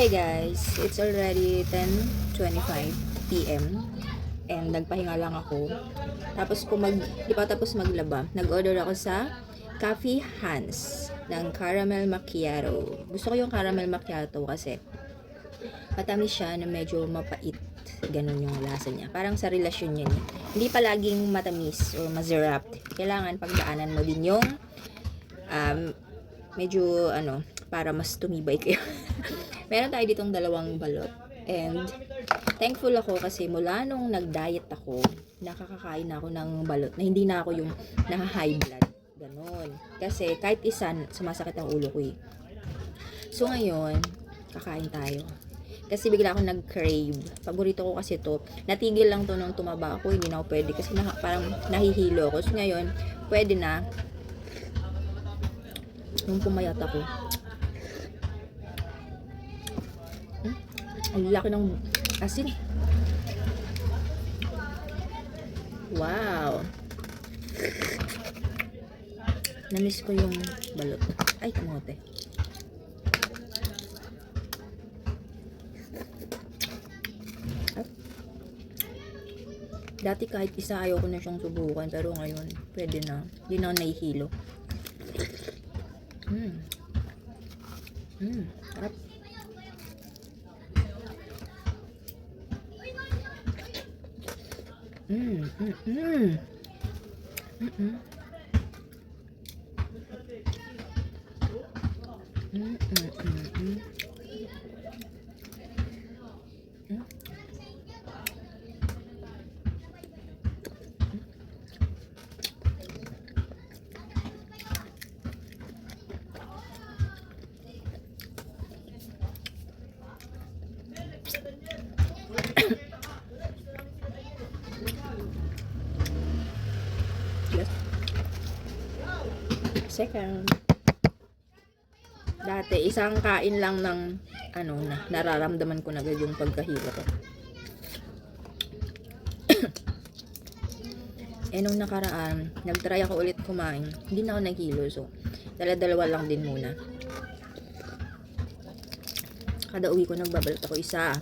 Hey guys, it's already 10.25 p.m. And nagpahinga lang ako. Tapos kung mag, di pa tapos maglaba, nag-order ako sa Coffee Hans ng caramel macchiato. Gusto ko yung caramel macchiato kasi matamis siya na medyo mapait. Ganun yung lasa niya. Parang sa relasyon yun. Hindi palaging matamis or mazerap. Kailangan pagdaanan mo din yung um, medyo ano, para mas tumibay kayo. Meron tayo ditong dalawang balot. And thankful ako kasi mula nung nag-diet ako, nakakakain na ako ng balot na hindi na ako yung naka-high blood. Ganon. Kasi kahit isa, sumasakit ang ulo ko eh. So ngayon, kakain tayo. Kasi bigla akong nag-crave. Paborito ko kasi to. Natigil lang to nung tumaba ako. Hindi na ako pwede kasi na, parang nahihilo ako. So ngayon, pwede na. Nung pumayat ako. Ang laki ng asin. Wow. Namiss ko yung balot. Ay, kamote. Dati kahit isa ayaw ko na siyang subukan pero ngayon pwede na. Hindi na ako nahihilo. Mm. Mm. Sarap. Mm. Mm. Mm. Mm. Mm. Mm, mm, mm, mm. Mm. Yes. Second. Dati, isang kain lang ng ano na, nararamdaman ko na yung pagkahilo ko. eh, nung nakaraan, nagtry ako ulit kumain. Hindi na ako naghilo, so, dala-dalawa lang din muna. Kada uwi ko, nagbabalot ako isa.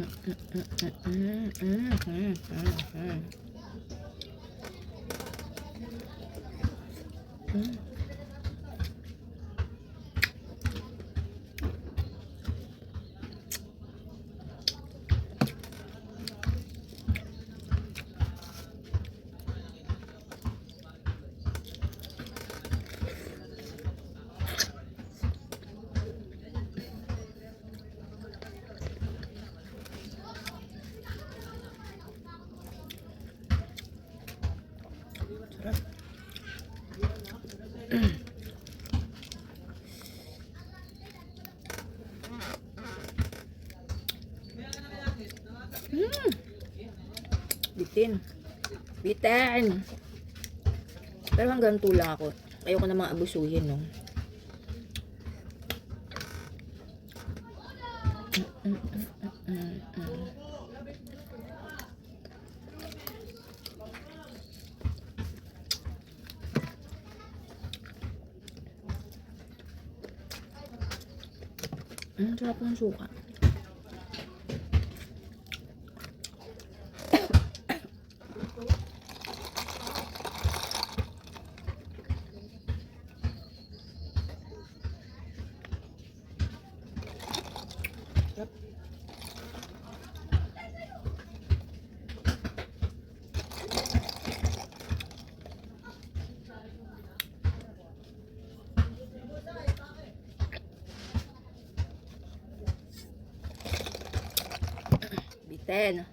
Mm, mm, mm, mm, mm, mm. Mm. Sarap. Mm. Bitin. Bitin. Pero hanggang tula ako. Ayoko na mga abusuhin, no? Mm, mm, mm, mm, mm. Ang sarap ng suka. Sarap. Bitin.